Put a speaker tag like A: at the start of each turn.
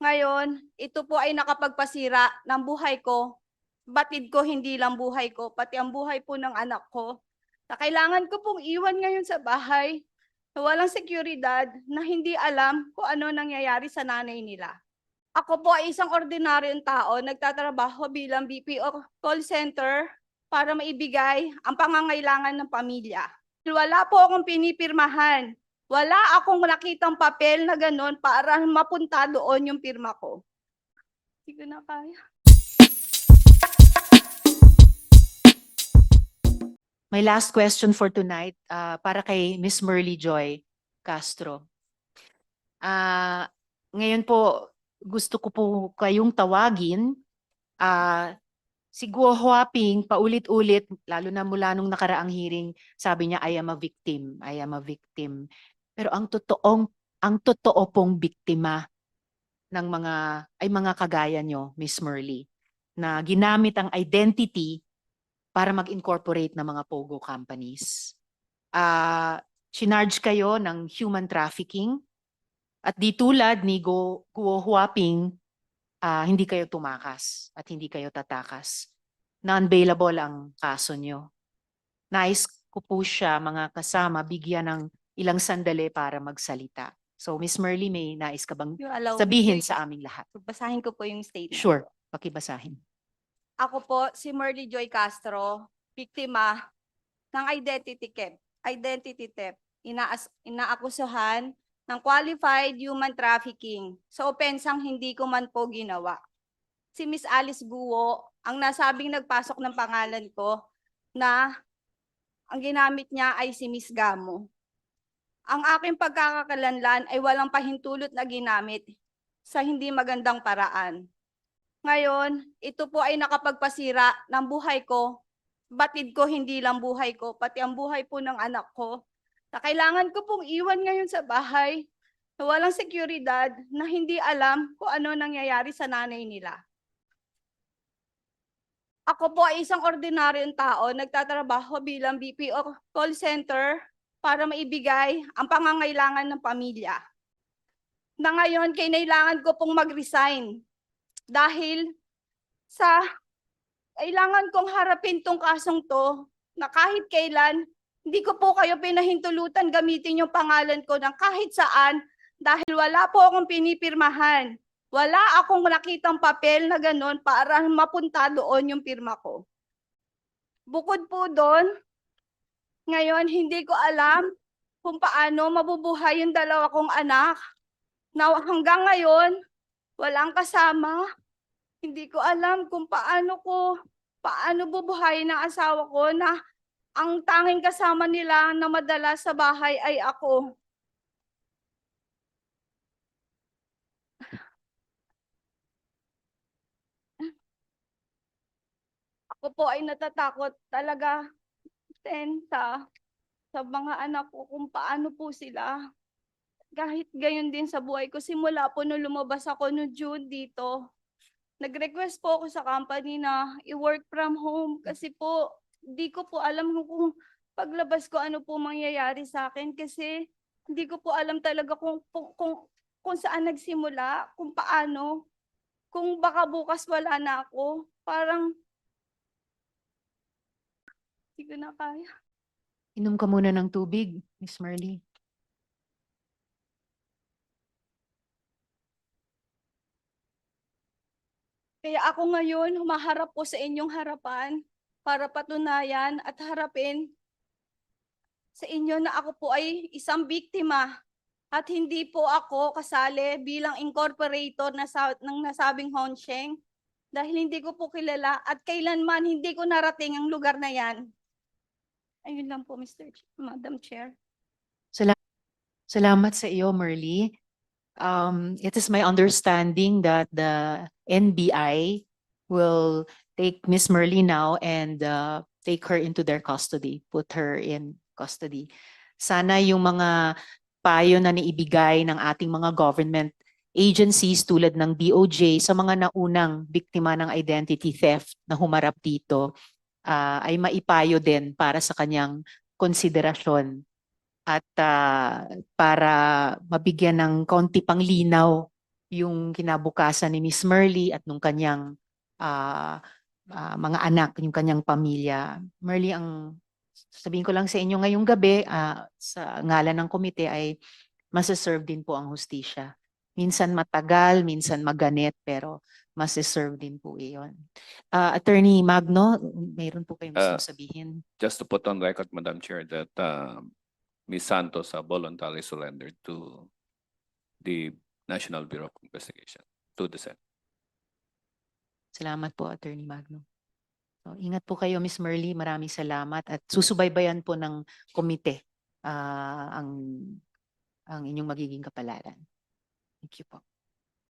A: Ngayon, ito po ay nakapagpasira ng buhay ko. Batid ko, hindi lang buhay ko, pati ang buhay po ng anak ko. Na kailangan ko pong iwan ngayon sa bahay na walang seguridad na hindi alam kung ano nangyayari sa nanay nila. Ako po ay isang ordinaryong tao, nagtatrabaho bilang BPO call center para maibigay ang pangangailangan ng pamilya. Wala po akong pinipirmahan. Wala akong nakitang papel na ganun para mapunta doon yung pirma ko. Hindi ko na kaya.
B: My last question for tonight, ah, para kay Miss Merly Joy Castro. Ah, ngayon po, gusto ko po kayong tawagin. Ah, si Guo Huaping, paulit-ulit, lalo na mula nung nakaraang hearing, sabi niya, I am a victim, I am a victim. Pero ang totoong, ang totoo pong biktima ng mga, ay mga kagaya nyo, Miss Merly, na ginamit ang identity para mag-incorporate ng mga POGO companies. Ah, chinarge kayo ng human trafficking at di tulad ni Go, Guo Huaping, ah, hindi kayo tumakas at hindi kayo tatakas. Non-bailable ang kaso nyo. Nais ko po siya mga kasama bigyan ng ilang sandali para magsalita. So Miss Merly, may nais ka bang
A: You allow me,
B: sabihin sa aming lahat?
A: Basahin ko po yung statement.
B: Sure, pakibasahin.
A: Ako po si Merly Joy Castro, biktima ng identity theft. Identity theft. Inaas, inaakusahan ng qualified human trafficking sa opensang hindi ko man po ginawa. Si Miss Alice Guo ang nasabing nagpasok ng pangalan ko na ang ginamit niya ay si Miss Gamo. Ang aking pagkakakalanlan ay walang pahintulot na ginamit sa hindi magandang paraan. Ngayon, ito po ay nakapagpasira ng buhay ko. Batid ko, hindi lang buhay ko, pati ang buhay po ng anak ko. Na kailangan ko pong iwan ngayon sa bahay na walang seguridad na hindi alam kung ano nangyayari sa nanay nila. Ako po ay isang ordinaryong tao, nagtatrabaho bilang BPO call center para maibigay ang pangangailangan ng pamilya. Na ngayon, kailangan ko pong mag-resign dahil sa kailangan kong harapin tong kasong to na kahit kailan hindi ko po kayo pinahintulutan gamitin yung pangalan ko ng kahit saan dahil wala po akong pinipirmahan. Wala akong nakitang papel na ganun para mapunta doon yung pirma ko. Bukod po doon, ngayon hindi ko alam kung paano mabubuhay yung dalawa kong anak na hanggang ngayon walang kasama. Hindi ko alam kung paano ko, paano bubuhayin ng asawa ko na ang tanging kasama nila na madalas sa bahay ay ako. Ako po ay natatakot talaga ten sa mga anak ko kung paano po sila kahit gayon din sa buhay ko, simula po nung lumabas ako no June dito, nag-request po ako sa company na i-work from home kasi po, di ko po alam kung paglabas ko ano po mangyayari sa akin kasi hindi ko po alam talaga kung, kung, kung, kung saan nagsimula, kung paano, kung baka bukas wala na ako. Parang, hindi ko na kaya.
B: Inom ka muna ng tubig, Miss Merly.
A: Kaya ako ngayon humaharap po sa inyong harapan para patunayan at harapin sa inyo na ako po ay isang biktima at hindi po ako kasali bilang incorporator na sa, ng nasabing Hongsheng dahil hindi ko po kilala at kailanman hindi ko narating ang lugar na yan. Ayun lang po, Mr. Ch- Madam Chair.
B: Salamat sa iyo, Merly. Um, it is my understanding that the NBI will take Miss Merly now and uh, take her into their custody, put her in custody. Sana yung mga payo na naibigay ng ating mga government agencies tulad ng DOJ sa mga naunang biktima ng identity theft na humarap dito ah, ay maipayo din para sa kanyang konsiderasyon at ah, para mabigyan ng konti pang linaw yung kinabukasan ni Miss Merly at nung kanyang ah, ah, mga anak, yung kanyang pamilya. Merly, ang sabihin ko lang sa inyo ngayong gabi ah, sa ngalan ng komite ay masaserve din po ang hustisya. Minsan matagal, minsan maganit, pero masaserve din po iyon. Ah, Attorney Magno, mayroon po kayong gusto
C: Ah,
B: sabihin?
C: Just to put on record, Madam Chair, that uh, Ms. Santos uh, voluntarily surrendered to the National Bureau of Investigation, to the Senate.
B: Salamat po, Attorney Magno. So, ingat po kayo, Miss Merly. Maraming salamat at susubaybayan po ng komite ah, ang ang inyong magiging kapalaran. 行けば。